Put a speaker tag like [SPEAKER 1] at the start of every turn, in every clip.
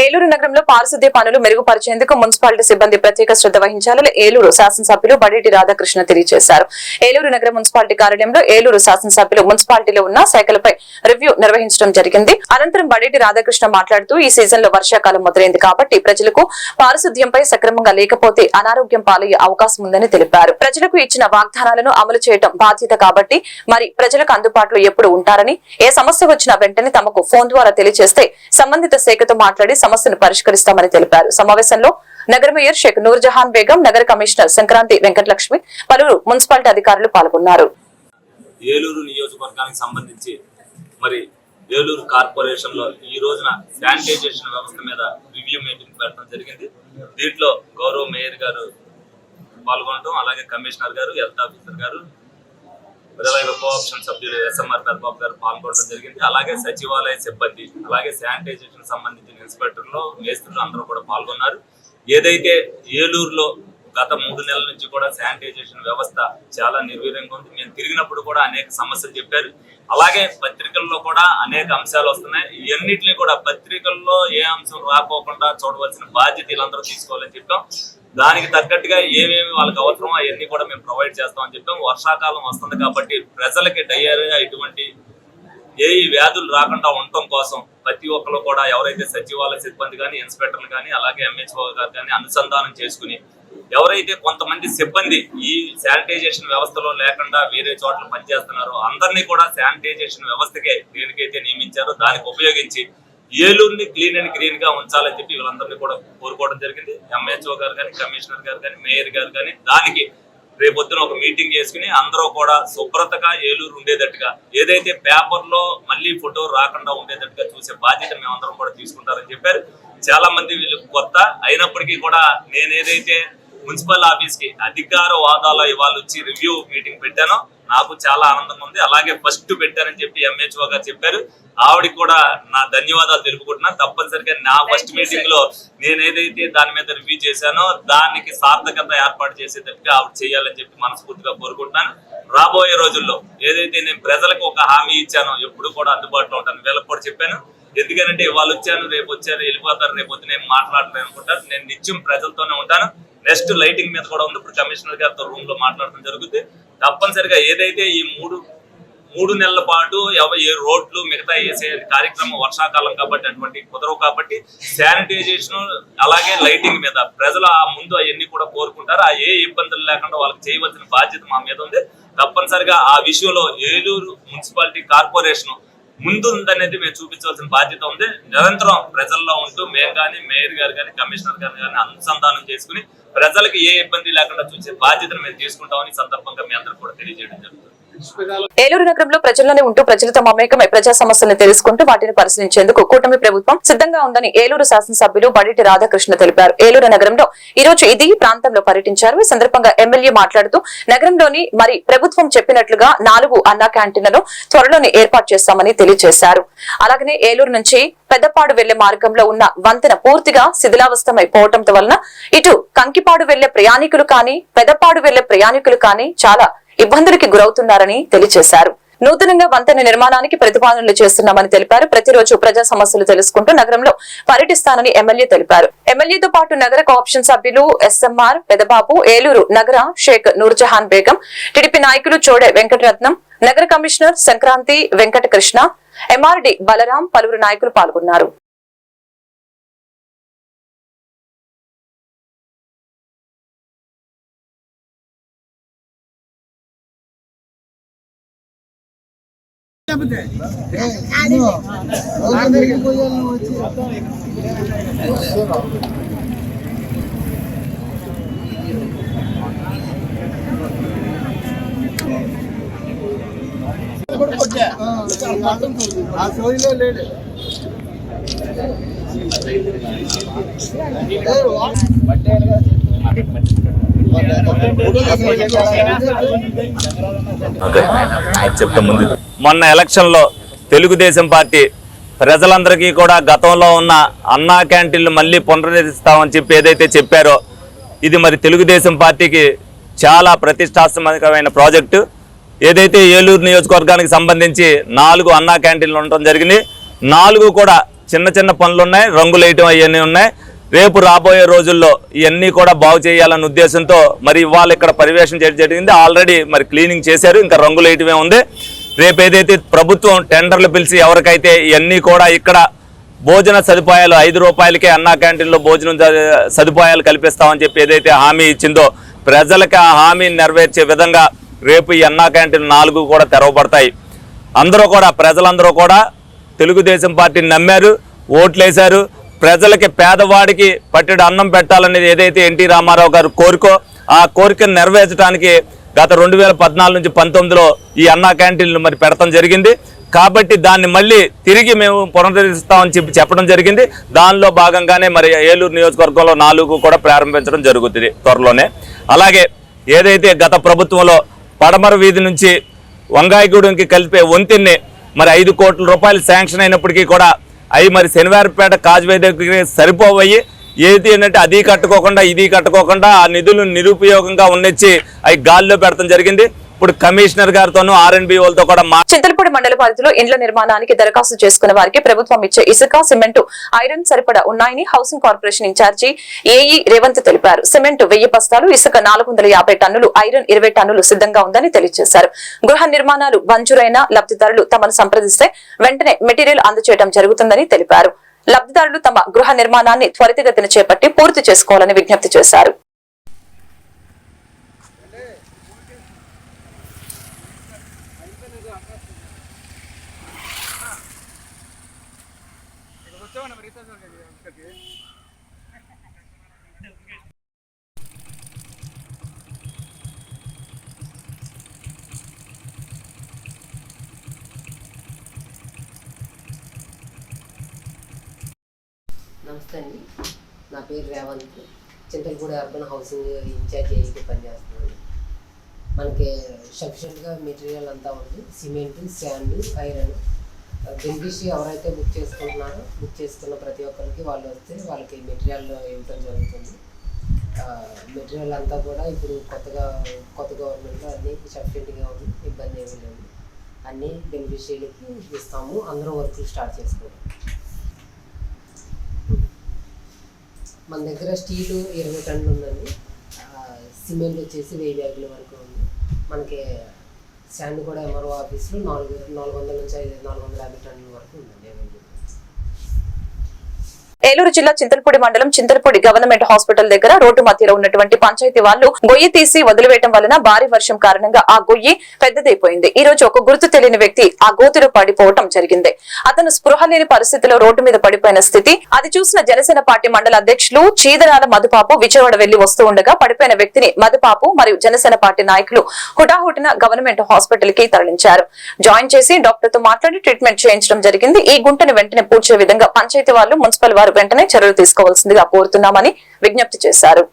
[SPEAKER 1] ఏలూరు నగరంలో పారిశుద్ధ్య పనులు మెరుగుపరిచేందుకు మున్సిపాలిటీ సిబ్బంది ప్రత్యేక శ్రద్ధ వహించాలని ఏలూరు శాసనసభ్యులు బడేటి రాధాకృష్ణ తెలియజేశారు. ఏలూరు నగర మున్సిపాలిటీ కార్యాలయంలో ఏలూరు శాసనసభ్యులు మున్సిపాలిటీలో ఉన్న శాఖలపై రివ్యూ నిర్వహించడం జరిగింది. అనంతరం బడేటి రాధాకృష్ణ మాట్లాడుతూ ఈ సీజన్లో వర్షాకాలం మొదలైంది కాబట్టి ప్రజలకు పారిశుద్ధ్యంపై సక్రమంగా లేకపోతే అనారోగ్యం పాలయ్యే అవకాశం ఉందని తెలిపారు. ప్రజలకు ఇచ్చిన వాగ్దానాలను అమలు చేయడం బాధ్యత కాబట్టి మరి ప్రజలకు అందుబాటులో ఎప్పుడు ఉంటారని ఏ సమస్య వచ్చినా వెంటనే తమకు ఫోన్ ద్వారా తెలియజేస్తే సంబంధిత శాఖతో మాట్లాడి సమస్యను పరిష్కరిస్తామని తెలిపారు. సమావేశంలో నగర మేయర్ షేక్ నూర్జహాన్ బేగం నగర కమిషనర్ సంక్రాంతి వెంకటలక్ష్మి పలువురు మున్సిపాలిటీ అధికారులు పాల్గొన్నారు.
[SPEAKER 2] ఏలూరు నియోజకవర్గానికి సంబంధించి మరి ఏలూరు కార్పొరేషన్లో ఈ రోజున శానిటైజేషన్ వ్యవస్థ మీద రివ్యూ మీటింగ్ పెట్టడం జరిగింది. దీంట్లో గౌరవ మేయర్ గారు పాల్గొనడం అలాగే కమిషనర్ గారు హెల్త్ ఆఫీసర్ గారు అలాగే కోఆప్షన్ సభ్యులు ఎస్ఎంఆర్ పెద్దబాబు గారు పాల్గొనడం జరిగింది. అలాగే సచివాలయ సిబ్బంది అలాగే శానిటైజేషన్ సంబంధించిన ఇన్స్పెక్టర్లు మేస్త్రులు అందరూ కూడా పాల్గొన్నారు. ఏదైతే ఏలూరులో గత మూడు నెలల నుంచి కూడా శానిటైజేషన్ వ్యవస్థ చాలా నిర్వీర్యంగా ఉంది. మేము తిరిగినప్పుడు కూడా అనేక సమస్యలు చెప్పారు. అలాగే పత్రికల్లో కూడా అనేక అంశాలు వస్తున్నాయి. ఇవన్నిటిని కూడా పత్రికల్లో ఏ అంశం రాకోకుండా చూడవలసిన బాధ్యత వీళ్ళందరూ తీసుకోవాలని చెప్పాం. దానికి తగ్గట్టుగా ఏమేమి వాళ్ళకి అవసరమో అవన్నీ కూడా మేము ప్రొవైడ్ చేస్తామని చెప్పాం. వర్షాకాలం వస్తుంది కాబట్టి ప్రజలకి డయేరియా ఇటువంటి ఏ వ్యాధులు రాకుండా ఉండటం కోసం ప్రతి ఒక్కరు కూడా ఎవరైతే సచివాలయ సిబ్బంది కానీ ఇన్స్పెక్టర్లు కానీ అలాగే ఎంహెచ్ఓ గారు కానీ అనుసంధానం చేసుకుని ఎవరైతే కొంతమంది సిబ్బంది ఈ శానిటైజేషన్ వ్యవస్థలో లేకుండా వేరే చోట్ల పనిచేస్తున్నారో అందరినీ కూడా శానిటైజేషన్ వ్యవస్థకే దేనికైతే నియమించారో దానికి ఉపయోగించి ఏలూరుని క్లీన్ అండ్ గ్రీన్గా ఉంచాలని చెప్పి వీళ్ళందరినీ కూడా కోరుకోవడం జరిగింది. ఎంహెచ్ఓ గారు కానీ కమిషనర్ గారు కానీ మేయర్ గారు కానీ దానికి రేపొద్దున ఒక మీటింగ్ చేసుకుని అందరూ కూడా శుభ్రతగా ఏలూరు ఉండేటట్టుగా ఏదైతే పేపర్లో మళ్ళీ ఫోటో రాకుండా ఉండేటట్టుగా చూసే బాధ్యత మేమందరం కూడా తీసుకుంటారని చెప్పారు. చాలా మంది వీళ్ళు కొత్త అయినప్పటికీ కూడా నేనేదైతే మున్సిపల్ ఆఫీస్కి అధికార హోదాలో ఇవాళ వచ్చి రివ్యూ మీటింగ్ పెట్టానో నాకు చాలా ఆనందంగా ఉంది. అలాగే ఫస్ట్ పెట్టానని చెప్పి ఎంహెచ్ఓ గారు చెప్పారు. ఆవిడకి కూడా నా ధన్యవాదాలు తెలుపుకుంటున్నా. తప్పనిసరిగా నా ఫస్ట్ మీటింగ్లో నేను ఏదైతే దాని మీద రివ్యూ చేశానో దానికి సార్థకత ఏర్పాటు చేసేటట్టుగా ఆవిడ చేయాలని చెప్పి మనస్ఫూర్తిగా కోరుకుంటున్నాను. రాబోయే రోజుల్లో ఏదైతే నేను ప్రజలకు ఒక హామీ ఇచ్చానో ఎప్పుడు కూడా అందుబాటులో ఉంటాను. వీళ్ళకి కూడా చెప్పాను. ఎందుకంటే వాళ్ళు వచ్చాను రేపు వచ్చారు వెళ్ళిపోతారు రేపు పొద్దున ఏం మాట్లాడలేదు అనుకుంటారు నేను నిత్యం ప్రజలతోనే ఉంటాను. నెక్స్ట్ లైటింగ్ మీద కూడా ఉంది. ఇప్పుడు కమిషనర్ గారితో రూమ్లో మాట్లాడడం జరుగుతుంది. తప్పనిసరిగా ఏదైతే ఈ మూడు మూడు నెలల పాటు ఏ రోడ్లు మిగతా వేసే కార్యక్రమం వర్షాకాలం కాబట్టి అటువంటి కుదరవు కాబట్టి శానిటైజేషన్ అలాగే లైటింగ్ మీద ప్రజలు ఆ ముందు అవన్నీ కూడా కోరుకుంటారు. ఆ ఏ ఇబ్బందులు లేకుండా వాళ్ళకి చేయవలసిన బాధ్యత మా మీద ఉంది. తప్పనిసరిగా ఆ విషయంలో ఏలూరు మున్సిపాలిటీ కార్పొరేషన్ ముందు ఉందనేది మేము చూపించవలసిన బాధ్యత ఉంది. నిరంతరం ప్రజల్లో ఉంటూ మేము కానీ మేయర్ గారు కానీ కమిషనర్ గారు కానీ అనుసంధానం చేసుకుని ప్రజలకు ఏ ఇబ్బంది లేకుండా చూసే బాధ్యతను మేము తీసుకుంటామని సందర్భంగా మీ అందరూ కూడా తెలియజేయడం జరుగుతుంది.
[SPEAKER 1] ఏలూరు నగరంలో ప్రజల్లోనే ఉంటూ ప్రజలు తమ అమేకమై ప్రజా సమస్యలను తెలుసుకుంటూ వాటిని పరిశీలించేందుకు కూటమి ప్రభుత్వం సిద్ధంగా ఉందని ఏలూరు శాసనసభ్యులు బడిటి రాధాకృష్ణ తెలిపారు. ఏలూరు నగరంలో ఈ రోజు ఇది ప్రాంతంలో పర్యటించారు. ఈ సందర్భంగా ఎమ్మెల్యే మాట్లాడుతూ నగరంలోని మరి ప్రభుత్వం చెప్పినట్లుగా నాలుగు అన్నా క్యాంటీన్లను త్వరలోనే ఏర్పాటు చేస్తామని తెలియజేశారు. అలాగనే ఏలూరు నుంచి పెద్దపాడు వెళ్ళే మార్గంలో ఉన్న వంతెన పూర్తిగా శిథిలావస్థమైపోవటంతో వలన ఇటు కంకిపాడు వెళ్ళే ప్రయాణికులు కానీ పెద్దపాడు వెళ్ళే ప్రయాణికులు కానీ చాలా ఇబ్బందులకి గురవుతున్నారని తెలియజేశారు. నూతనంగా వంతెన నిర్మాణానికి ప్రతిపాదనలు చేస్తున్నామని తెలిపారు. ప్రతిరోజు ప్రజా సమస్యలు తెలుసుకుంటూ నగరంలో పర్యటిస్తానని ఎమ్మెల్యే తెలిపారు. ఎమ్మెల్యేతో పాటు నగర కోఆప్షన్ సభ్యులు ఎస్ఎంఆర్ పెదబాబు ఏలూరు నగర షేక్ నూర్జహాన్ బేగం టీడీపీ నాయకులు చోడే వెంకటరత్నం నగర కమిషనర్ సంక్రాంతి వెంకటకృష్ణ ఎంఆర్డి బలరాం పలువురు నాయకులు పాల్గొన్నారు.
[SPEAKER 3] ఆ సోయిలో లేడు.
[SPEAKER 2] బట్టే మొన్న ఎలక్షన్లో తెలుగుదేశం పార్టీ ప్రజలందరికీ కూడా గతంలో ఉన్న అన్నా క్యాంటీన్లు మళ్ళీ పునరుద్ధరిస్తామని చెప్పి ఏదైతే చెప్పారో ఇది మరి తెలుగుదేశం పార్టీకి చాలా ప్రతిష్టాత్మకమైన ప్రాజెక్టు. ఏదైతే ఏలూరు నియోజకవర్గానికి సంబంధించి నాలుగు అన్నా క్యాంటీన్లు ఉండటం జరిగింది. నాలుగు కూడా
[SPEAKER 4] చిన్న చిన్న పనులు ఉన్నాయి రంగులు వేయటం అవన్నీ ఉన్నాయి. రేపు రాబోయే రోజుల్లో ఇవన్నీ కూడా బాగు చేయాలన్న ఉద్దేశంతో మరి ఇవాళ ఇక్కడ పర్యవేక్షణ చేయడం జరిగింది. ఆల్రెడీ మరి క్లీనింగ్ చేశారు. ఇంకా రంగులు వేయటమే ఉంది. రేపు ఏదైతే ప్రభుత్వం టెండర్లు పిలిచి ఎవరికైతే ఇవన్నీ కూడా ఇక్కడ భోజన సదుపాయాలు ఐదు రూపాయలకే అన్నా క్యాంటీన్లో భోజనం సదుపాయాలు కల్పిస్తామని చెప్పి ఏదైతే హామీ ఇచ్చిందో ప్రజలకు ఆ హామీని నెరవేర్చే విధంగా రేపు ఈ అన్నా క్యాంటీన్ నాలుగు కూడా తెరవబడతాయి. అందరూ కూడా ప్రజలందరూ కూడా తెలుగుదేశం పార్టీని నమ్మారు ఓట్లేశారు. ప్రజలకి పేదవాడికి పట్టెడు అన్నం పెట్టాలనేది ఏదైతే ఎన్టీ రామారావు గారు కోరికో ఆ కోరికను నెరవేర్చడానికి గత రెండు వేల పద్నాలుగు నుంచి పంతొమ్మిదిలో ఈ అన్నా క్యాంటీన్లు మరి పెడతాం జరిగింది. కాబట్టి దాన్ని మళ్ళీ తిరిగి మేము పునరుద్ధరిస్తామని చెప్పి చెప్పడం జరిగింది. దానిలో భాగంగానే మరి ఏలూరు నియోజకవర్గంలో నాలుగు కూడా ప్రారంభించడం జరుగుతుంది త్వరలోనే. అలాగే ఏదైతే గత ప్రభుత్వంలో పడమర వీధి నుంచి వంగాయగూడెంకి కలిపే వంతెన్ని మరి ఐదు కోట్ల రూపాయలు శాంక్షన్ అయినప్పటికీ కూడా అవి మరి శనివారపేట కాజ్వే దగ్గర సరిపోవయ్యి. ఏది ఏంటంటే అది కట్టుకోకుండా ఇది కట్టుకోకుండా ఆ నిధులు నిరుపయోగంగా ఉన్నచ్చి అవి గాల్లో పెడతాం జరిగింది. ఇప్పుడు కమిషనర్ గారితోనూ ఆర్ఎన్బి వాళ్ళతో కూడా
[SPEAKER 1] చింతలపూడి మండల పరిధిలో ఇండ్ల నిర్మాణానికి దరఖాస్తు చేసుకున్న వారికి ప్రభుత్వం ఇచ్చే ఇసుక సిమెంట్ ఐరన్ సరిపడా ఉన్నాయని housing corporation incharge AE Revanth తెలిపారు. సిమెంట్ వెయ్యి బస్తాలు ఇసుక నాలుగు వందల యాభై టన్నులు ఐరన్ ఇరవై టన్నులు సిద్ధంగా ఉందని తెలియజేశారు. గృహ నిర్మాణాలు మంజూరైన లబ్ధిదారులు తమను సంప్రదిస్తే వెంటనే మెటీరియల్ అందచేయడం జరుగుతుందని తెలిపారు. లబ్ధిదారులు తమ గృహ నిర్మాణాన్ని త్వరితగతిన చేపట్టి పూర్తి చేసుకోవాలని విజ్ఞప్తి చేశారు.
[SPEAKER 5] నమస్తే అండి నా పేరు Revanth. Chintalapudi urban housing incharge అయ్యి పనిచేస్తున్నాను. మనకి సఫిషియెంట్గా మెటీరియల్ అంతా ఉంది. Cement sand iron. బెనిఫిషరీ ఎవరైతే బుక్ చేసుకుంటున్నారో బుక్ చేసుకున్న ప్రతి ఒక్కరికి వాళ్ళు వస్తే వాళ్ళకి మెటీరియల్ ఇవ్వటం జరుగుతుంది. మెటీరియల్ అంతా కూడా ఇప్పుడు కొత్తగా కొత్త గవర్నమెంట్లో అన్నీ సఫిషియెంట్గా ఉంది. ఇబ్బంది ఏమీ లేదు. అన్నీ బెనిఫిషియరీకి ఇస్తాము. అందరూ వర్క్లు స్టార్ట్ చేసుకోవాలి. మన దగ్గర స్టీలు ఇరవై టన్నులు ఉందండి. సిమెంట్ వచ్చేసి వెయ్యి బ్యాగుల వరకు ఉంది. మనకి శాండ్ కూడా ఎంఆర్ఓ ఆఫీస్లో నాలుగు నాలుగు వందల నుంచి ఐదు నాలుగు వందల యాభై టన్నుల వరకు ఉందండి
[SPEAKER 1] ఏలూరు జిల్లా చింతలపూడి మండలం చింతలపూడి గవర్నమెంట్ హాస్పిటల్ దగ్గర రోడ్డు మధ్యలో ఉన్నటువంటి పంచాయతీ వాళ్ళు గొయ్యి తీసి వదిలివేయడం వలన భారీ వర్షం కారణంగా ఆ గొయ్యి పెద్దదైపోయింది. ఈ రోజు ఒక గుర్తు తెలియని వ్యక్తి ఆ గోతిలో పడిపోవటం జరిగింది. అతను స్పృహ లేని పరిస్థితిలో రోడ్డు మీద పడిపోయిన స్థితి అది చూసిన జనసేన పార్టీ మండల అధ్యక్షులు చీదరాల మధుపాపు విజయవాడ వెళ్ళి వస్తూ ఉండగా పడిపోయిన వ్యక్తిని మధుపాపు మరియు జనసేన పార్టీ నాయకులు హుటాహుటిన గవర్నమెంట్ హాస్పిటల్కి తరలించారు. జాయిన్ చేసి డాక్టర్తో మాట్లాడి ట్రీట్మెంట్ చేయించడం జరిగింది. ఈ గుంటను వెంటనే పూడ్చే విధంగా పంచాయతీ వాళ్ళు మున్సిపల్ వారు వెంటనే చర్యలు తీసుకోవాల్సిందిగా కోరుతున్నామని విజ్ఞప్తి చేశారు.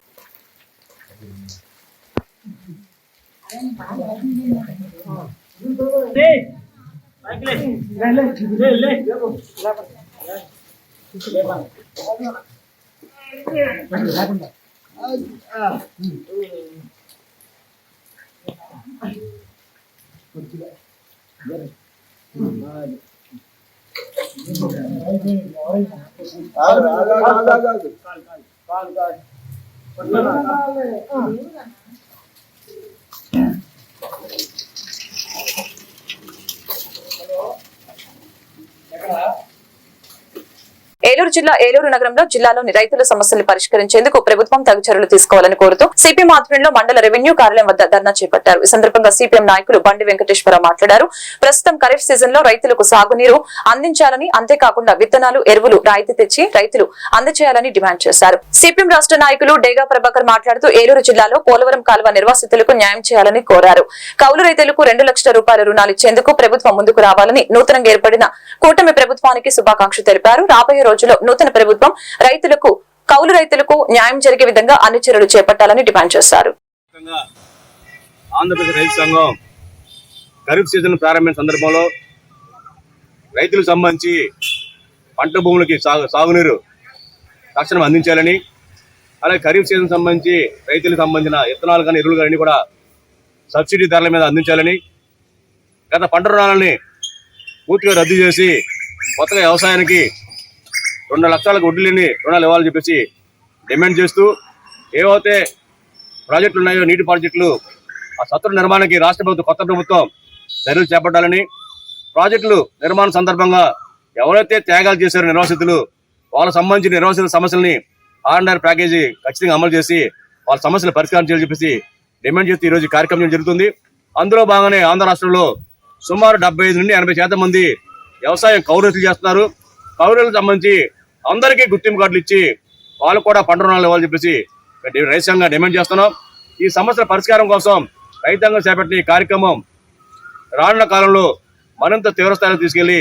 [SPEAKER 6] ఆగు, ఆగు, ఆగు, ఆగు, ఆగు.
[SPEAKER 1] ఏలూరు జిల్లా ఏలూరు నగరంలో జిల్లాలోని రైతుల సమస్యలు పరిష్కరించేందుకు ప్రభుత్వం తగు చర్యలు తీసుకోవాలని కోరుతూ సిపిఎం ఆధ్వర్యంలో మండల రెవెన్యూ కార్యాలయం వద్ద ధర్నా చేపట్టారు. ఈ సందర్భంగా సిపిఎం నాయకులు బండి వెంకటేశ్వరరావు మాట్లాడారు. ప్రస్తుతం ఖరీఫ్ సీజన్లో రైతులకు సాగునీరు అందించాలని అంతేకాకుండా విత్తనాలు ఎరువులు రాయితీ తెచ్చి రైతులు అందజేయాలని డిమాండ్ చేశారు. సిపిఎం రాష్ట్ర నాయకులు డేగా ప్రభాకర్ మాట్లాడుతూ ఏలూరు జిల్లాలో పోలవరం కాలువ నిర్వాసితులకు న్యాయం చేయాలని కోరారు. కౌలు రైతులకు రెండు లక్షల రూపాయల రుణాలు ఇచ్చేందుకు ప్రభుత్వం ముందుకు రావాలని నూతనంగా ఏర్పడిన కూటమి ప్రభుత్వానికి శుభాకాంక్షలు తెలిపారు. రాబోయే రోజుల్లో నూతన ప్రభుత్వం రైతులకు కౌలు రైతులకు న్యాయం జరిగే విధంగా అన్ని చర్యలు చేపట్టాలని డిమాండ్ చేశారు.
[SPEAKER 7] ఆంధ్రప్రదేశ్ రైతు సంఘం ఖరీఫ్ సీజన్ ప్రారంభమైన సందర్భంలో రైతులకు సంబంధించి పంట భూములకి సాగు సాగునీరు తక్షణం అందించాలని అలాగే ఖరీఫ్ సీజన్ సంబంధించి రైతులకు సంబంధించిన విత్తనాలు కానీ ఎరువులు కానీ కూడా సబ్సిడీ ధరల మీద అందించాలని గత పంట రుణాలని పూర్తిగా రద్దు చేసి కొత్తగా వ్యవసాయానికి రెండు లక్షలకు వడ్డీ లేని రుణాలు ఇవ్వాలని చెప్పేసి డిమాండ్ చేస్తూ ఏవైతే ప్రాజెక్టులు ఉన్నాయో నీటి ప్రాజెక్టులు ఆ సత్వర నిర్మాణానికి రాష్ట్ర ప్రభుత్వం కొత్త ప్రభుత్వం చర్యలు చేపట్టాలని ప్రాజెక్టులు నిర్మాణ సందర్భంగా ఎవరైతే త్యాగాలు చేశారో నిర్వాసితులు వాళ్ళకు సంబంధించిన నిర్వాసిత సమస్యల్ని ఆర్ఎన్ఆర్ ప్యాకేజీ ఖచ్చితంగా అమలు చేసి వాళ్ళ సమస్యలు పరిష్కారం చేయాలని చెప్పేసి డిమాండ్ చేస్తూ ఈరోజు కార్యక్రమం జరుగుతుంది. అందులో భాగంగానే ఆంధ్ర రాష్ట్రంలో సుమారు డెబ్బై ఐదు నుండి ఎనభై శాతం మంది వ్యవసాయం కౌరతులు చేస్తున్నారు. కౌరులకు సంబంధించి అందరికీ గుర్తింపు కార్డులు ఇచ్చి వాళ్ళు కూడా పంట రుణాలు ఇవ్వాలని చెప్పేసి మేము డిమాండ్ చేస్తున్నాం. ఈ సమస్యల పరిష్కారం కోసం రైతాంగం చేపట్టిన ఈ కార్యక్రమం రానున్న కాలంలో మరింత తీవ్రస్థాయిలో తీసుకెళ్ళి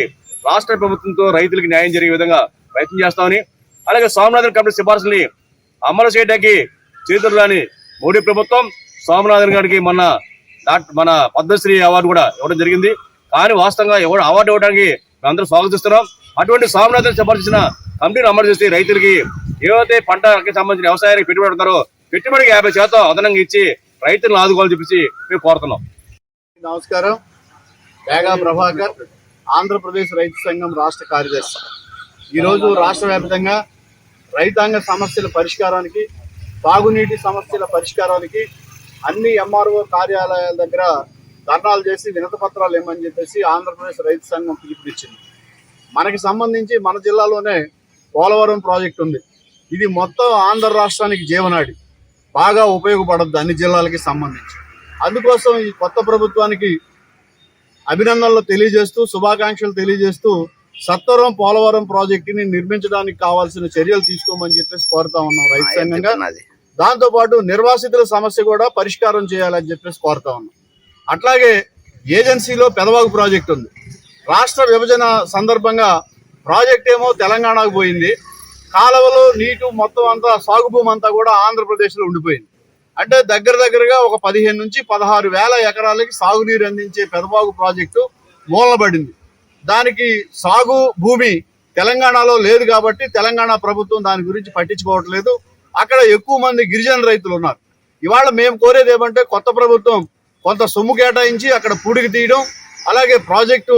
[SPEAKER 7] రాష్ట్ర ప్రభుత్వంతో రైతులకు న్యాయం జరిగే విధంగా ప్రయత్నం చేస్తామని అలాగే స్వామినాథన్ కమిటీ సిఫార్సుని అమలు చేయడానికి చేతులుగాని మోడీ ప్రభుత్వం స్వామినాథన్ గారికి మొన్న డాక్టర్ మన పద్మశ్రీ అవార్డు కూడా ఇవ్వడం జరిగింది. కానీ వాస్తవంగా ఎవరు అవార్డు ఇవ్వడానికి మేమందరం స్వాగతిస్తున్నాం. అటువంటి స్వామినాథన్ సిఫార్సిన కమిటీని అమలు చేసి రైతులకి ఏవైతే పంటకి సంబంధించిన వ్యవసాయానికి పెట్టుబడి పెడతారో పెట్టుబడికి యాభై శాతం అదనంగా ఇచ్చి రైతులను ఆదుకోవాలని చెప్పేసి మేము కోరుతున్నాం.
[SPEAKER 3] నమస్కారం. వేగా ప్రభాకర్ ఆంధ్రప్రదేశ్ రైతు సంఘం రాష్ట్ర కార్యదర్శి. ఈరోజు రాష్ట్ర వ్యాప్తంగా రైతాంగ సమస్యల పరిష్కారానికి తాగునీటి సమస్యల పరిష్కారానికి అన్ని ఎంఆర్ఓ కార్యాలయాల దగ్గర ధర్నాలు చేసి వినత పత్రాలు ఇవ్వమని చెప్పేసి ఆంధ్రప్రదేశ్ రైతు సంఘం పిలుపునిచ్చింది. మనకి సంబంధించి మన జిల్లాలోనే పోలవరం ప్రాజెక్ట్ ఉంది. ఇది మొత్తం ఆంధ్ర రాష్ట్రానికి జీవనాడి. బాగా ఉపయోగపడద్దు అన్ని జిల్లాలకి సంబంధించి. అందుకోసం ఈ కొత్త ప్రభుత్వానికి అభినందనలు తెలియజేస్తూ శుభాకాంక్షలు తెలియజేస్తూ సత్వరం పోలవరం ప్రాజెక్టుని నిర్మించడానికి కావాల్సిన చర్యలు తీసుకోమని చెప్పేసి కోరుతా ఉన్నాం రైతు సంఘంగా. దాంతో పాటు నిర్వాసితుల సమస్య కూడా పరిష్కారం చేయాలని చెప్పేసి కోరుతా ఉన్నాం. అట్లాగే ఏజెన్సీలో పెదవాగు ప్రాజెక్ట్ ఉంది. రాష్ట్ర విభజన సందర్భంగా ప్రాజెక్ట్ ఏమో తెలంగాణకు పోయింది. కాలువలు నీటు మొత్తం అంతా సాగు భూమి అంతా కూడా ఆంధ్రప్రదేశ్లో ఉండిపోయింది. అంటే దగ్గర దగ్గరగా ఒక పదిహేను నుంచి పదహారు వేల ఎకరాలకి సాగునీరు అందించే పెదబాగు ప్రాజెక్టు మూలబడింది. దానికి సాగు భూమి తెలంగాణలో లేదు కాబట్టి తెలంగాణ ప్రభుత్వం దాని గురించి పట్టించుకోవట్లేదు. అక్కడ ఎక్కువ మంది గిరిజన రైతులు ఉన్నారు. ఇవాళ మేము కోరేది ఏమంటే కొత్త ప్రభుత్వం కొంత సొమ్ము కేటాయించి అక్కడ పూడికి తీయడం అలాగే ప్రాజెక్టు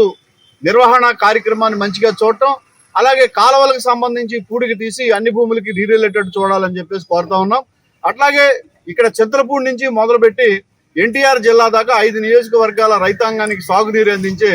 [SPEAKER 3] నిర్వహణ కార్యక్రమాన్ని మంచిగా చూడటం అలాగే కాలువలకు సంబంధించి పూడికి తీసి అన్ని భూములకి రీరిలేటెడ్ చూడాలని చెప్పేసి కోరుతా ఉన్నాం. అట్లాగే ఇక్కడ చంద్రపూడి నుంచి మొదలుపెట్టి ఎన్టీఆర్ జిల్లా దాకా ఐదు నియోజకవర్గాల రైతాంగానికి సాగునీరు అందించే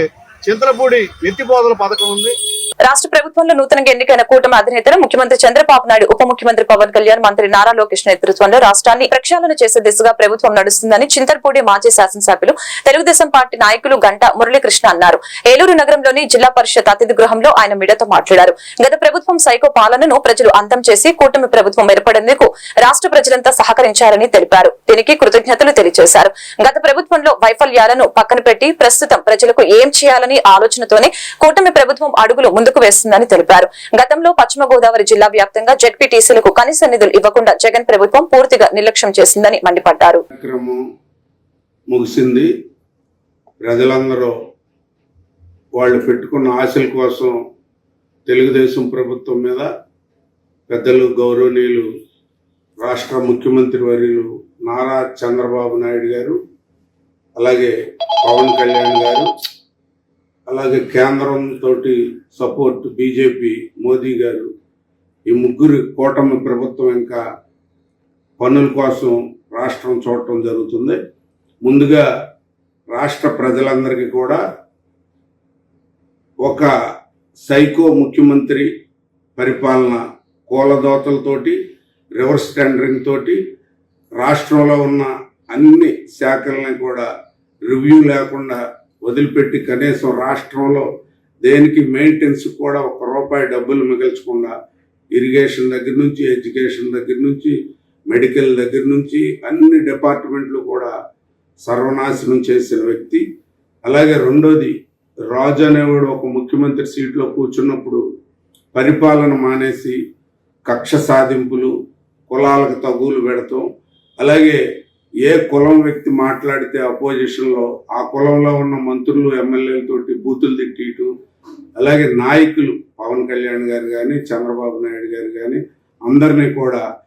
[SPEAKER 3] చింతలపూడి ఎత్తిపోతల పథకం ఉంది.
[SPEAKER 1] రాష్ట్ర ప్రభుత్వంలో నూతనంగా ఎన్నికైన కూటమి అధినేతలు ముఖ్యమంత్రి చంద్రబాబు నాయుడు ఉప ముఖ్యమంత్రి పవన్ కళ్యాణ్ మంత్రి నారా లోకేష్ నేతృత్వంలో రాష్ట్రాన్ని ప్రక్షాళన చేసే దిశగా ప్రభుత్వం నడుస్తుందని చింతలపూడి మాజీ శాసనసభ్యులు తెలుగుదేశం పార్టీ నాయకులు గంట మురళీకృష్ణ అన్నారు. ఏలూరు నగరంలోని జిల్లా పరిషత్ అతిథి గృహంలో ఆయన మీడియాతో మాట్లాడారు. గత ప్రభుత్వం సైకో పాలనను ప్రజలు అంతం చేసి కూటమి ప్రభుత్వం ఏర్పడేందుకు రాష్ట్ర ప్రజలంతా సహకరించారని తెలిపారు. దీనికి కృతజ్ఞతలు తెలియజేశారు. గత ప్రభుత్వంలో వైఫల్యాలను పక్కన పెట్టి ప్రస్తుతం ప్రజలకు ఏం చేయాలని ఆలోచనతోనే కూటమి ప్రభుత్వం అడుగులు ముందుకు వేస్తుందని తెలిపారు. గతంలో పశ్చిమ గోదావరి జిల్లా వ్యాప్తంగా జెడ్పీటీసీలకు కనీస నిధులు ఇవ్వకుండా జగన్ ప్రభుత్వం పూర్తిగా నిర్లక్ష్యం చేసిందని మండిపడ్డారు.
[SPEAKER 8] ముగిసింది. ప్రజలందరూ వాళ్ళు పెట్టుకున్న ఆశల కోసం తెలుగుదేశం ప్రభుత్వం మీద పెద్దలు గౌరవనీయులు రాష్ట్ర ముఖ్యమంత్రి వర్యులు నారా చంద్రబాబు నాయుడు గారు అలాగే పవన్ కళ్యాణ్ గారు అలాగే కేంద్రం తోటి సపోర్ట్ బీజేపీ మోదీ గారు ఈ ముగ్గురు కూటమి ప్రభుత్వం ఇంకా పన్నుల కోసం రాష్ట్రం చూడటం జరుగుతుంది. ముందుగా రాష్ట్ర ప్రజలందరికీ కూడా ఒక సైకో ముఖ్యమంత్రి పరిపాలన కూలదోతలతోటి రివర్స్ టెండరింగ్ తోటి రాష్ట్రంలో ఉన్న అన్ని శాఖల్ని కూడా రివ్యూ లేకుండా వదిలిపెట్టి కనీసం రాష్ట్రంలో దేనికి మెయింటెన్స్ కూడా ఒక రూపాయి డబ్బులు మిగల్చకుండా ఇరిగేషన్ దగ్గర నుంచి ఎడ్యుకేషన్ దగ్గర నుంచి మెడికల్ దగ్గర నుంచి అన్ని డిపార్ట్మెంట్లు కూడా సర్వనాశనం చేసిన వ్యక్తి. అలాగే రెండోది రాజు అనేవాడు ఒక ముఖ్యమంత్రి సీట్లో కూర్చున్నప్పుడు పరిపాలన మానేసి కక్ష సాధింపులు కులాలకు తగులు పెడతాం. అలాగే ఏ కులం వ్యక్తి మాట్లాడితే అపోజిషన్లో ఆ కులంలో ఉన్న మంత్రులు ఎమ్మెల్యేలతోటి బూతులు తిట్టియటం అలాగే నాయకులు పవన్ కళ్యాణ్ గారు కానీ చంద్రబాబు నాయుడు గారు కానీ అందరినీ కూడా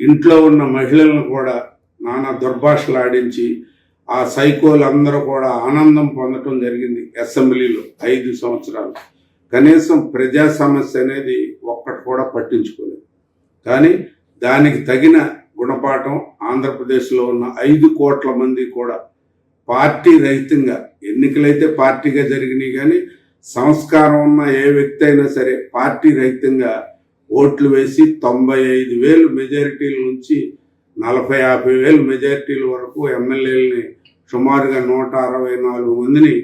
[SPEAKER 8] ఇంట్లో ఉన్న మహిళలను కూడా నానా దుర్భాషలు ఆడించి ఆ సైకోలు అందరూ కూడా ఆనందం పొందటం జరిగింది అసెంబ్లీలో ఐదు సంవత్సరాలు. కనీసం ప్రజా సమస్య అనేది ఒక్కటి కూడా పట్టించుకోలేదు. కానీ దానికి తగిన గుణపాఠం ఆంధ్రప్రదేశ్లో ఉన్న ఐదు కోట్ల మంది కూడా పార్టీ రహితంగా ఎన్నికలైతే పార్టీగా జరిగినాయి కానీ సంస్కారం ఉన్న ఏ వ్యక్తి అయినా సరే పార్టీ రహితంగా ఓట్లు వేసి తొంభై ఐదు వేలు మెజారిటీల నుంచి నలభై యాభై వేలు మెజారిటీల వరకు ఎమ్మెల్యేలని సుమారుగా నూట అరవై నాలుగు మందిని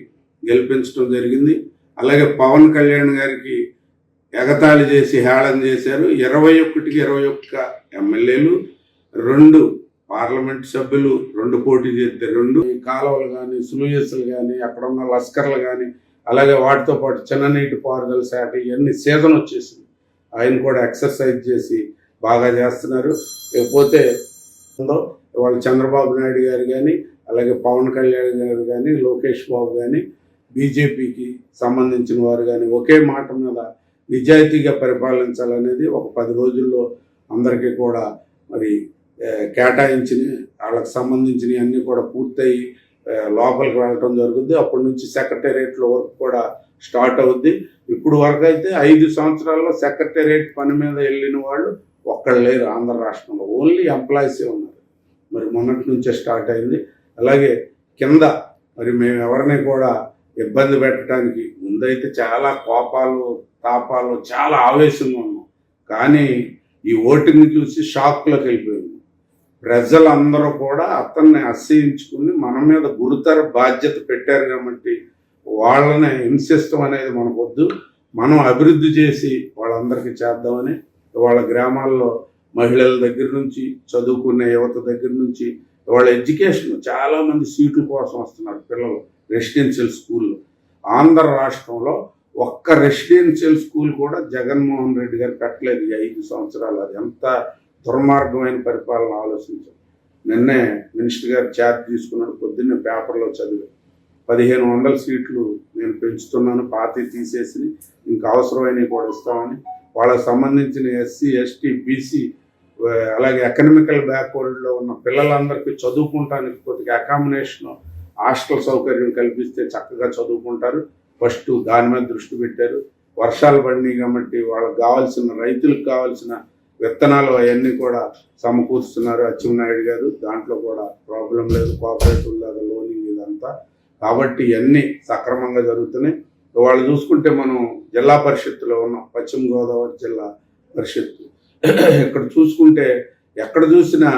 [SPEAKER 8] గెలిపించడం జరిగింది. అలాగే పవన్ కళ్యాణ్ గారికి ఎగతాళి చేసి హేళన చేశారు. ఇరవై ఒకటికి ఇరవై ఒక్క ఎమ్మెల్యేలు రెండు పార్లమెంట్ సభ్యులు రెండు పోటీ చేస్తే రెండు. కాలువలు కానీ సులుయస్లు కానీ అక్కడ ఉన్న లస్కర్లు కానీ అలాగే వాటితో పాటు చిన్న నీటి పారుదల శాఖ ఇవన్నీ సీజన్ వచ్చేసింది. ఆయన కూడా ఎక్సర్సైజ్ చేసి బాగా చేస్తున్నారు. లేకపోతే వాళ్ళు చంద్రబాబు నాయుడు గారు కానీ అలాగే పవన్ కళ్యాణ్ గారు కానీ లోకేష్ బాబు కానీ బీజేపీకి సంబంధించిన వారు కానీ ఒకే మాట మీద నిజాయితీగా పరిపాలించాలనేది ఒక పది రోజుల్లో అందరికీ కూడా మరి కేటాయించినవి వాళ్ళకి సంబంధించినవి అన్నీ కూడా పూర్తయి లోపలికి వెళ్ళటం జరుగుద్ది. అప్పటి నుంచి సెక్రటేరియట్లో వర్క్ కూడా స్టార్ట్ అవుద్ది. ఇప్పుడు వరకు అయితే ఐదు సంవత్సరాల్లో సెక్రటేరియట్ పని మీద వెళ్ళిన వాళ్ళు ఒక్కళ్ళు లేరు. ఆంధ్ర రాష్ట్రంలో ఓన్లీ ఎంప్లాయీసే ఉన్నారు. మరి మొన్నటి నుంచే స్టార్ట్ అయింది. అలాగే కింద మరి మేము ఎవరిని కూడా ఇబ్బంది పెట్టడానికి ముందైతే చాలా కోపాలు తాపాలు చాలా ఆవేశంగా ఉన్నాం. కానీ ఈ ఓటింగ్ చూసి షాక్లోకి వెళ్ళిపోయింది ప్రజలందరూ కూడా అతన్ని అసహించుకుని మన మీద గురుతర బాధ్యత పెట్టారు కాబట్టి వాళ్ళని హింసిస్తాం అనేది మనకు వద్దు మనం అభివృద్ధి చేసి వాళ్ళందరికీ చేద్దామని వాళ్ళ గ్రామాల్లో మహిళల దగ్గర నుంచి చదువుకునే యువత దగ్గర నుంచి వాళ్ళ ఎడ్యుకేషన్ చాలా మంది సీట్ల కోసం వస్తున్నారు పిల్లలు రెసిడెన్షియల్ స్కూల్లో. ఆంధ్ర రాష్ట్రంలో ఒక్క రెసిడెన్షియల్ స్కూల్ కూడా జగన్మోహన్ రెడ్డి గారు పెట్టలేదు ఐదు సంవత్సరాలు. అది ఎంత దుర్మార్గమైన పరిపాలన ఆలోచించాం. నిన్నే మినిస్టర్ గారు ఛార్జ్ తీసుకున్నాడు పొద్దున్నే పేపర్లో చదివి. పదిహేను వందల సీట్లు నేను పెంచుతున్నాను పాతి తీసేసి ఇంకా అవసరమైనవి కూడా ఇస్తామని. వాళ్ళకి సంబంధించిన ఎస్సీ ఎస్టీ బీసీ అలాగే ఎకనామికల్ బ్యాక్వర్డ్లో ఉన్న పిల్లలందరికీ చదువుకుంటానికి కొద్దిగా అకామిడేషన్ హాస్టల్ సౌకర్యం కల్పిస్తే చక్కగా చదువుకుంటారు. ఫస్ట్ దాని మీద దృష్టి పెట్టారు. వర్షాలు పడినాయి కాబట్టి వాళ్ళకి కావాల్సిన రైతులకు కావాల్సిన విత్తనాలు అవన్నీ కూడా సమకూరుస్తున్నారు. అచ్చెన్నాయుడు గారు దాంట్లో కూడా ప్రాబ్లం లేదు కోఆపరేటివ్ లాగా లోనింగ్ ఇదంతా. కాబట్టి ఇవన్నీ సక్రమంగా జరుగుతున్నాయి. వాళ్ళు చూసుకుంటే మనం జిల్లా పరిషత్తులో ఉన్నాం పశ్చిమ గోదావరి జిల్లా పరిషత్తు. ఇక్కడ చూసుకుంటే ఎక్కడ చూసినా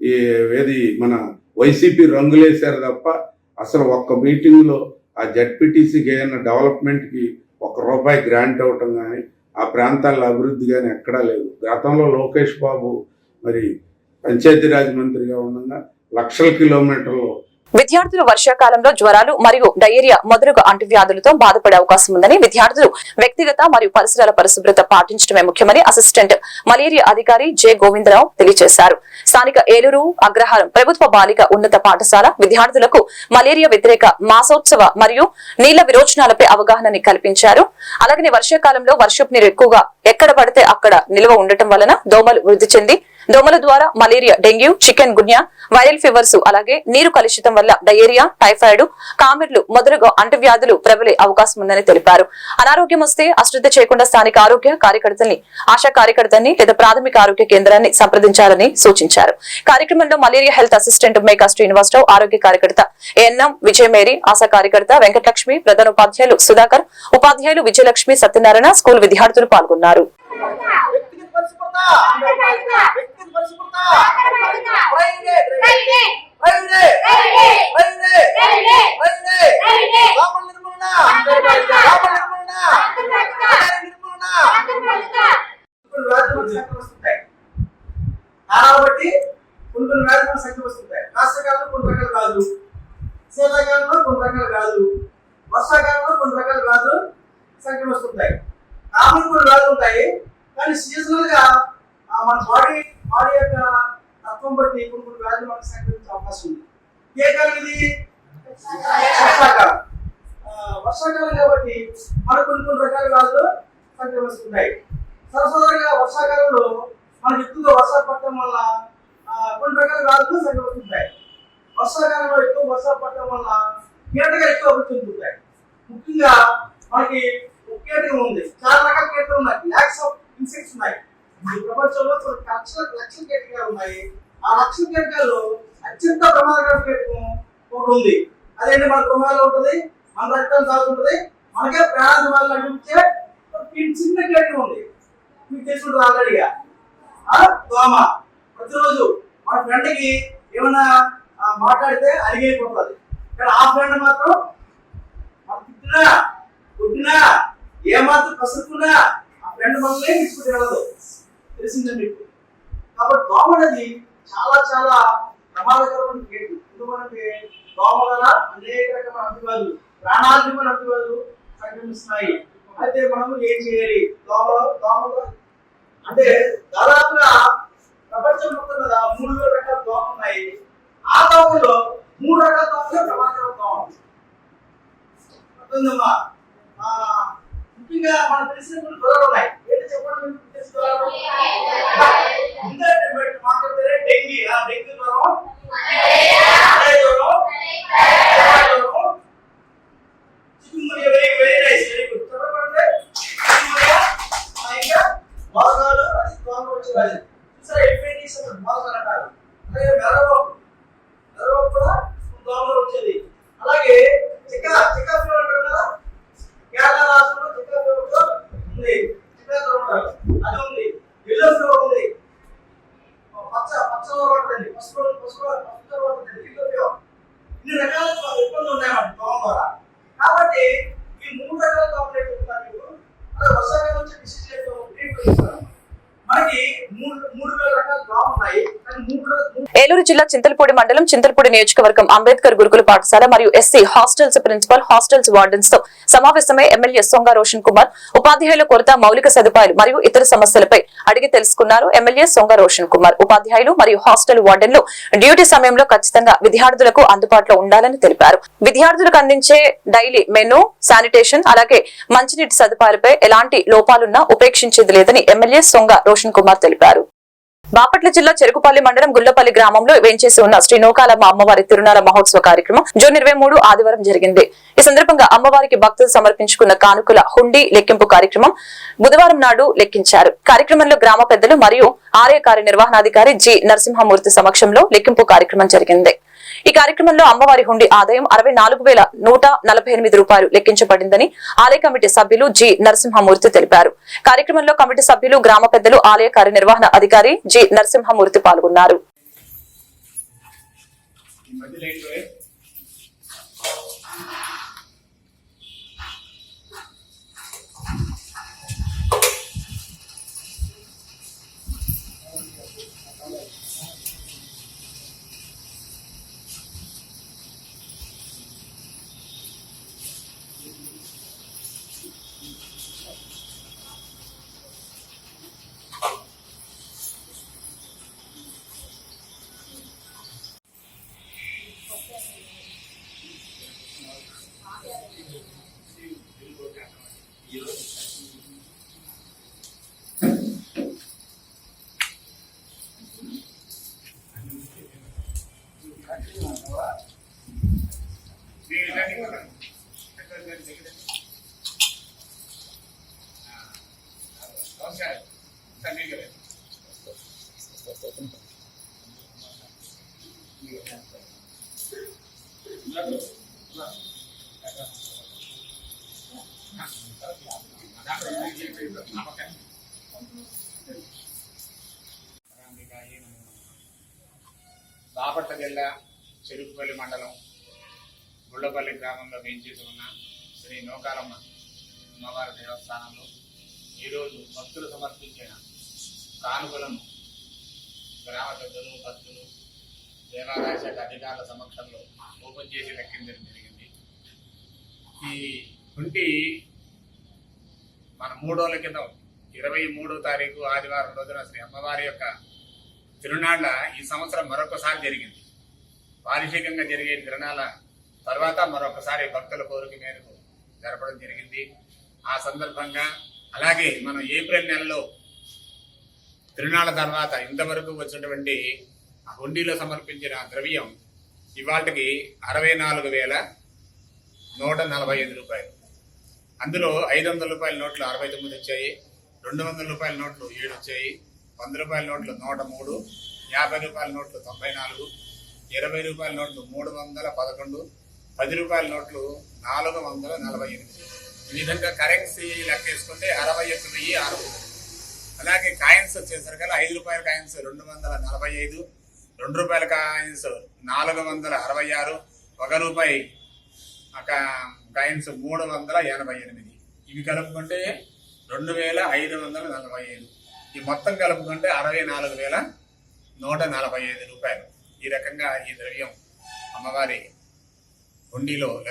[SPEAKER 8] ఈ ఏది మన వైసీపీ రంగులేశారు తప్ప అసలు ఒక్క మీటింగ్లో ఆ జడ్పీటీసీకి ఏమైనా డెవలప్మెంట్కి ఒక రూపాయి గ్రాంట్ అవ్వటం కానీ ఆ ప్రాంతాల్లో అభివృద్ధి కానీ ఎక్కడా లేదు. గతంలో లోకేష్ బాబు మరి పంచాయతీరాజ్ మంత్రిగా ఉండగా లక్షల కిలోమీటర్లు
[SPEAKER 1] విద్యార్థులు వర్షాకాలంలో జ్వరాలు మరియు డయేరియా మొదలగు అంటువ్యాధులతో బాధపడే అవకాశం ఉందని విద్యార్థులు వ్యక్తిగత మరియు పరిసరాల పరిశుభ్రత పాటించడమే ముఖ్యమని అసిస్టెంట్ మలేరియా అధికారి జె గోవిందరావు తెలియజేశారు. స్థానిక ఏలూరు అగ్రహారం ప్రభుత్వ బాలిక ఉన్నత పాఠశాల విద్యార్థులకు మలేరియా వ్యతిరేక మాసోత్సవ మరియు నీళ్ళ విరోచనాలపై అవగాహనని కల్పించారు. అలాగనే వర్షాకాలంలో వర్షపు నీరు ఎక్కువగా ఎక్కడ పడితే అక్కడ నిల్వ ఉండటం వలన దోమలు వృద్ధి చెంది దోమల ద్వారా malaria dengue chikungunya viral fevers అలాగే నీరు కలుషితం వల్ల డయేరియా టైఫాయిడ్ కామెర్లు మొదలుగా అంటువ్యాధులు ప్రబలే అవకాశం ఉందని తెలిపారు. అనారోగ్యం వస్తే అశ్రద్ధ చేయకుండా స్థానిక ఆరోగ్య కార్యకర్తల్ని ఆశా కార్యకర్తల్ని లేదా ప్రాథమిక ఆరోగ్య కేంద్రాన్ని సంప్రదించాలని సూచించారు. కార్యక్రమంలో malaria health assistant Meka Srinivasarao ఆరోగ్య కార్యకర్త ఎన్ఎం విజయమేరి ఆశా కార్యకర్త వెంకటలక్ష్మి ప్రధాన ఉపాధ్యాయులు సుధాకర్ ఉపాధ్యాయులు విజయలక్ష్మి సత్యనారాయణ స్కూల్ విద్యార్థులు పాల్గొన్నారు.
[SPEAKER 9] పరిశుభ్రత వ్యక్తిగత పరిశుభ్రత Friday Friday Friday Friday Friday నిర్మూలన! లోపల నిర్మూలన! నిర్మూలన! కొన్ని వ్యాధులు మనకు సంఖ్య వస్తుంటాయి. కాలాలు బట్టి కొన్ని మనకు సంఖ్య వస్తుంటాయి. వేసవికాలంలో కొన్ని రకాల వ్యాధులు శీతాకాలంలో కొన్ని రకాల వ్యాధులు వర్షాకాలంలో కొన్ని రకాల వ్యాధులు సంఖ్య వస్తుంటాయి. కామన్ కొన్ని వ్యాధులు ఉంటాయి. కానీ సీజనల్గా మన బాడీ బాడీ యొక్క తత్వం బట్టి కొన్ని కొన్ని వ్యాధులు మనకు సంక్రమించే అవకాశం ఉంది. ఏ కాలం ఇది? వర్షాకాలం. వర్షాకాలం కాబట్టి మనకు కొన్ని కొన్ని రకాల వ్యాధులు సంక్రమిస్తుంటాయి. సరసరిగా వర్షాకాలంలో మనకు ఎక్కువగా వర్షాలు పట్టడం వల్ల కొన్ని రకాల వ్యాధులు సంక్రమిస్తుంటాయి. వర్షాకాలంలో ఎక్కువ వర్షాలు పట్టడం వల్ల కీటకాలు ఎక్కువ అభివృద్ధి ముఖ్యంగా మనకి ఒక కీటకం ఉంది. చాలా రకాల కీటకం ఉన్నాయి. లాక్స్ ఆఫ్ ఇన్సెక్ట్స్ ఉన్నాయి. ఈ ప్రపంచంలో కొన్ని లక్షల లక్షల కీటకాలు ఉన్నాయి. ఆ లక్షల కీటకాల్లో అత్యంత ప్రమాదకర కీటకం ఒకటి ఉంది. అదేంటి మన గృహాల్లో ఉంటుంది? మన రక్తం సాగుతుంటుంది మనకే ప్రాణాది వాళ్ళు అనిపించే చిన్న కీటకం ఉంది. మీకు తెలుసుకుంటుంది ఆల్రెడీగా ఆ దోమ. ప్రతిరోజు మన ఫ్రెండ్కి ఏమైనా మాట్లాడితే అలిగైపోతుంది కానీ ఆ ఫ్రెండ్ మాత్రం మన తిట్టినా కొట్టినా ఏమాత్రం కసుకున్నా రెండు మందులే మనల్ని తీసుకుని వెళ్ళదు. తెలిసిందే మీకు. కాబట్టి దోమ అనేది చాలా చాలా ప్రమాదకరమైన గేటు ఎందుకంటే దోమ వల్ల అనేక రకమైన అంటువ్యాధులు ప్రాణాధికమైన అంటువ్యాధులు సంక్రమిస్తున్నాయి. అయితే మనము ఏం చేయాలి? దోమలు దోమలు అంటే దాదాపుగా ప్రపంచం మొత్తం మీద మూడు వేల రకాల దోమలు ఉన్నాయి. ఆ దోమలో మూడు రకాల దోమలు. ప్రమాదకర దోమ అర్థమైందమ్మా ముఖ్యంగా మనకు తెలిసినప్పుడు కొన్ని ఉన్నాయి. ఏంటి చెప్పండి ఇంకా మాట్లాడితే డెంగీ ఆ డెంగీ జ్వరం మలేరియా అది దోమ చూసారా అంటారు. అలాగే మెరవకు మెరవకు కూడా దోమలు వచ్చేది. అలాగే చిక్క చిక్క అంటారు కేరళ రాష్ట్రంలో చిక్క ఉంది చిక్క అది ఉంది ఎల్లో ఫీవర్ ఉంది పచ్చ పచ్చ ఫీవర్ పసుపు పసుపు పసుపు ఫీవర్ ఇన్ని రకాల ఇబ్బందులు ఉన్నాయన్నమాట దోమ ద్వారా కాబట్టి ఈ మూడు రకాల దోమలు ఏంటి చెప్తాను మీకు అదే వర్షాకాలం వచ్చే డిసీజ్ మనకి మూడు మూడు వేల రకాల దోమలు ఉన్నాయి కానీ మూడు మూడు
[SPEAKER 1] ఏలూరు జిల్లా చింతలపూడి మండలం చింతలపూడి నియోజకవర్గం అంబేద్కర్ గురుకుల పాఠశాల మరియు ఎస్సీ హాస్టల్స్ ప్రిన్సిపల్ హాస్టల్స్ వార్డెన్స్తో సమావేశమై ఎమ్మెల్యే సొంగ రోషన్ కుమార్ ఉపాధ్యాయుల కొరత మౌలిక సదుపాయాలు మరియు ఇతర సమస్యలపై అడిగి తెలుసుకున్నారు ఎమ్మెల్యే సొంగ రోషన్ కుమార్. ఉపాధ్యాయులు మరియు హాస్టల్ వార్డెన్లు డ్యూటీ సమయంలో ఖచ్చితంగా విద్యార్థులకు అందుబాటులో ఉండాలని తెలిపారు. విద్యార్థులకు అందించే డైలీ మెను శానిటేషన్ అలాగే మంచినీటి సదుపాయాలపై ఎలాంటి లోపాలున్నా ఉపేక్షించేది లేదని ఎమ్మెల్యే సొంగ రోషన్ కుమార్ తెలిపారు. బాపట్ల జిల్లా చెరుకుపల్లి మండలం గుల్లపల్లి గ్రామంలో వేంచేసి ఉన్న శ్రీ నూకాలమ్మ అమ్మవారి తిరునాల మహోత్సవ కార్యక్రమం జూన్ ఇరవై మూడు ఆదివారం జరిగింది. ఈ సందర్భంగా అమ్మవారికి భక్తులు సమర్పించుకున్న కానుకల హుండీ లెక్కింపు కార్యక్రమం బుధవారం నాడు లెక్కించారు. కార్యక్రమంలో గ్రామ పెద్దలు మరియు ఆలయ కార్యనిర్వహణాధికారి జి నరసింహమూర్తి సమక్షంలో లెక్కింపు కార్యక్రమం జరిగింది. ఈ కార్యక్రమంలో అమ్మవారి హుండి ఆదాయం అరవై నాలుగు వేల నూట నలభై ఎనిమిది రూపాయలు లెక్కించబడిందని ఆలయ కమిటీ సభ్యులు జి నరసింహమూర్తి తెలిపారు. కార్యక్రమంలో కమిటీ సభ్యులు గ్రామ పెద్దలు ఆలయ కార్యనిర్వహణ అధికారి జి నరసింహమూర్తి పాల్గొన్నారు.
[SPEAKER 10] బాపట్ల జిల్లా చెరుకుపల్లి మండలం గుళ్ళపల్లి గ్రామంలో వేయించేసి ఉన్న శ్రీ నూకాలమ్మ అమ్మవారి దేవస్థానంలో ఈరోజు భక్తులు సమర్పించిన కానుకలను గ్రామ పెద్దలు భక్తులు దేవాదాయ శాఖ అధికారుల సమక్షంలో ఓపెన్ చేసి లెక్కించడం జరిగింది. ఈ కుంటి మన మూడోల క్రితం ఇరవై మూడో తారీఖు ఆదివారం రోజున శ్రీ అమ్మవారి యొక్క తిరునాళ్ళ ఈ సంవత్సరం మరొకసారి జరిగింది. వార్షికంగా జరిగే తిరునాళ్ళ తర్వాత మరొకసారి భక్తుల కోరిక మేరకు జరపడం జరిగింది. ఆ సందర్భంగా అలాగే మనం ఏప్రిల్ నెలలో తిరునాళ్ళ తర్వాత ఇంతవరకు వచ్చినటువంటి ఆ హుండీలో సమర్పించిన ద్రవ్యం ఇవాటికి అరవై నాలుగు వేల నూట నలభై ఐదు రూపాయలు. అందులో ఐదు వందల రూపాయల నోట్లు అరవై తొమ్మిది వచ్చాయి. రెండు వందల రూపాయల నోట్లు ఏడు వచ్చాయి. వంద రూపాయల నోట్లు నూట మూడు యాభై రూపాయల నోట్లు తొంభై నాలుగు ఇరవై రూపాయల నోట్లు మూడు వందల పదకొండు పది రూపాయల నోట్లు నాలుగు వందల నలభై ఎనిమిది. ఈ విధంగా కరెన్సీ లెక్క వేసుకుంటే అరవై ఒక్క వెయ్యి ఆరు అలాగే కాయిన్స్ వచ్చేసరికి ఐదు రూపాయల కాయిన్స్ రెండు వందల నలభై ఐదు రెండు రూపాయల కాయిన్స్ నాలుగు వందల అరవై ఆరు ఒక రూపాయి ఒక కాయిన్స్ మూడు వందల ఎనభై ఎనిమిది. ఇవి కలుపుకుంటే రెండు వేల ఐదు వందల నలభై ఐదు. ఈ మొత్తం కలుపుకుంటే అరవై నాలుగు వేల నూట నలభై ఐదు రూపాయలు. ఈ రకంగా ఈ ద్రవ్యం అమ్మవారి హుండీలో